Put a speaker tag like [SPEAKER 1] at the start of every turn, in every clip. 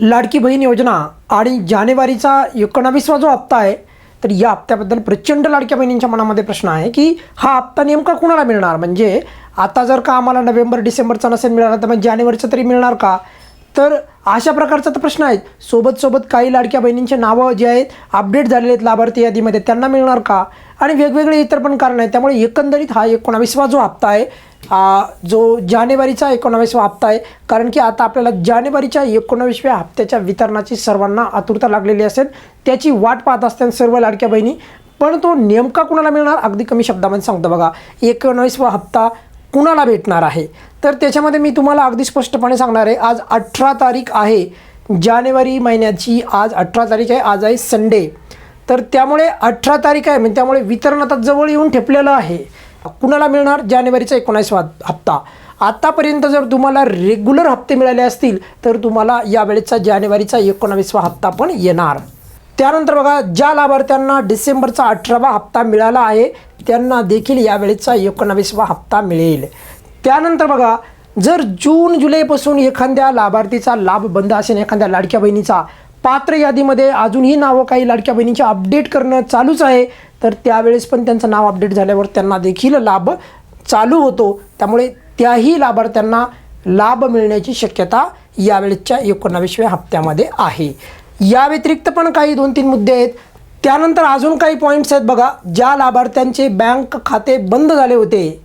[SPEAKER 1] लाडकी बहीण योजना आणि जानेवारीचा एकोणावीसवा जो हप्ता आहे तर या हप्त्याबद्दल प्रचंड लाडक्या बहिणींच्या मनामध्ये प्रश्न आहे की हा हप्ता नेमका कुणाला मिळणार? म्हणजे आता जर का आम्हाला नोव्हेंबर डिसेंबरचा नसेल मिळाला तर मग जानेवारीचा तरी मिळणार का? तर अशा प्रकारचा तर प्रश्न आहे सोबत सोबत काही लाडक्या बहिणींचे नावं जे आहेत अपडेट झालेले आहेत लाभार्थी यादीमध्ये त्यांना मिळणार का? आणि वेगवेगळे इतर पण कारण आहेत. त्यामुळे एकंदरीत हा एकोणावीसवा जो हप्ता आहे जो जानेवारीचा एकोणावीसवा हप्ता आहे कारण की आता आपल्याला जानेवारीच्या एकोणावीसव्या हप्त्याच्या वितरणाची सर्वांना आतुरता लागलेली असेल त्याची वाट पाहत असतात सर्व लाडक्या बहिणी पण तो नेमका कुणाला मिळणार? अगदी कमी शब्दामध्ये सांगतो बघा एकोणावीसवा हप्ता कुणाला भेटणार आहे? तर त्याच्यामध्ये मी तुम्हाला अगदी स्पष्टपणे सांगणार आहे आज अठरा तारीख आहे जानेवारी महिन्याची आज अठरा तारीख आहे आज आहे संडे. तर त्यामुळे अठरा तारीख आहे म्हणजे त्यामुळे वितरण आता जवळ येऊन ठेपलेलं आहे. कुणाला मिळणार? जानेवारीचा एकोणावीसवा हप्ता. आतापर्यंत जर तुम्हाला रेग्युलर हप्ते मिळाले असतील तर तुम्हाला यावेळेचा जानेवारीचा एकोणावीसवा हप्ता पण येणार. त्यानंतर बघा ज्या लाभार्थ्यांना डिसेंबरचा अठरावा हप्ता मिळाला आहे त्यांना देखील यावेळेचा एकोणावीसवा हप्ता मिळेल. त्यानंतर बघा जर जून जुलैपासून एखाद्या लाभार्थीचा लाभ बंद असेल एखाद्या लाडक्या बहिणीचा पात्र यादीमध्ये अजूनही नावं काही लाडक्या बहिणींची अपडेट करणं चालूच आहे. तर त्यावेळेस पण त्यांचं नाव अपडेट झाल्यावर त्यांना देखील लाभ चालू होतो. त्यामुळे त्याही लाभार्थ्यांना लाभ मिळण्याची शक्यता यावेळेच्या एकोणावीसव्या हप्त्यामध्ये आहे. या व्यतिरिक्त पण काही दोन तीन मुद्दे आहेत. त्यानंतर अजून काही पॉईंट्स आहेत बघा. ज्या लाभार्थ्यांचे बँक खाते बंद झाले होते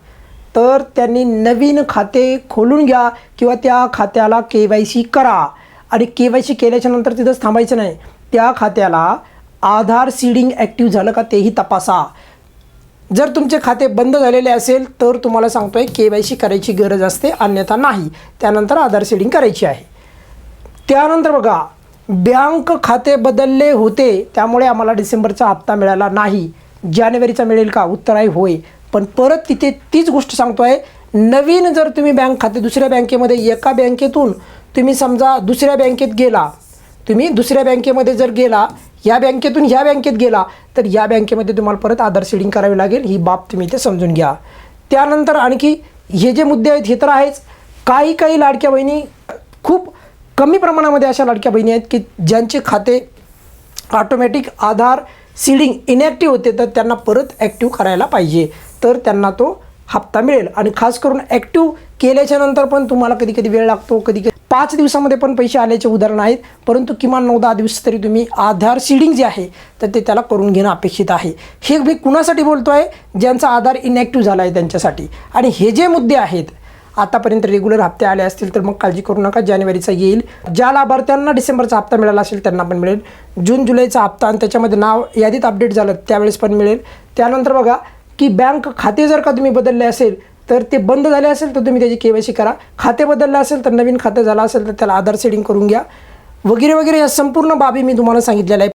[SPEAKER 1] तर त्यांनी नवीन खाते खोलून घ्या किंवा त्या खात्याला के वाय सी करा. आणि के वाय सी केल्याच्यानंतर तिथंच थांबायचं नाही. त्या खात्याला आधार सीडिंग ॲक्टिव्ह झालं का तेही तपासा. जर तुमचे खाते बंद झालेले असेल तर तुम्हाला सांगतोय के वाय सी करायची गरज असते अन्यथा नाही. त्यानंतर आधार सीडिंग करायची आहे. त्यानंतर बघा बँक खाते बदलले होते त्यामुळे आम्हाला डिसेंबरचा हप्ता मिळाला नाही. जानेवारीचा मिळेल का? उत्तर आहे होय. पण परत तिथे तीच गोष्ट सांगतो आहे नवीन जर तुम्ही बँक खाते दुसऱ्या बँकेमध्ये एका बँकेतून तुम्ही समजा दुसऱ्या बँकेत गेला तुम्ही दुसऱ्या बँकेमध्ये जर गेला या बँकेतून ह्या बँकेत गेला तर या बँकेमध्ये तुम्हाला परत आधार सीडिंग करावी लागेल. ही बाब तुम्ही इथे समजून घ्या. त्यानंतर आणखी हे जे मुद्दे आहेत हे तर आहेच. काही काही लाडक्या बहिणी खूप कमी प्रमाणामध्ये अशा लाडक्या बहिणी आहेत की ज्यांचे खाते ऑटोमॅटिक आधार सीडिंग इनॅक्टिव्ह होते तर त्यांना परत ॲक्टिव्ह करायला पाहिजे. तर त्यांना तो हप्ता मिळेल. आणि खास करून ॲक्टिव्ह केल्याच्यानंतर पण तुम्हाला कधी कधी वेळ लागतो कधी कधी पाच दिवसामध्ये पण पैसे आल्याचे उदाहरण आहेत. परंतु किमान नऊ दहा दिवस तरी तुम्ही आधार सीडिंग जे आहे तर ते त्याला करून घेणं अपेक्षित आहे. हे मी कुणासाठी बोलतो आहे ज्यांचा आधार इनॅक्टिव्ह झाला आहे त्यांच्यासाठी. आणि हे जे मुद्दे आहेत आतापर्यंत रेग्युलर हप्ते आले असतील तर मग काळजी करू नका. जानेवारीचा येईल. ज्या लाभार्थ्यांना डिसेंबरचा हप्ता मिळाला असेल त्यांना पण मिळेल. जून जुलैचा हप्ता आणि त्याच्यामध्ये नाव यादीत अपडेट झालं त्यावेळेस पण मिळेल. त्यानंतर बघा की बँक खाते जर का तुम्ही बदलले असेल तर ते बंद झाले असेल तर तुम्ही त्याची के वाय सी करा. खाते बदललं असेल तर नवीन खातं झालं असेल तर त्याला आधार सेडिंग करून घ्या. वगैरे वगैरे या संपूर्ण बाबी मी तुम्हाला सांगितलेल्या आहे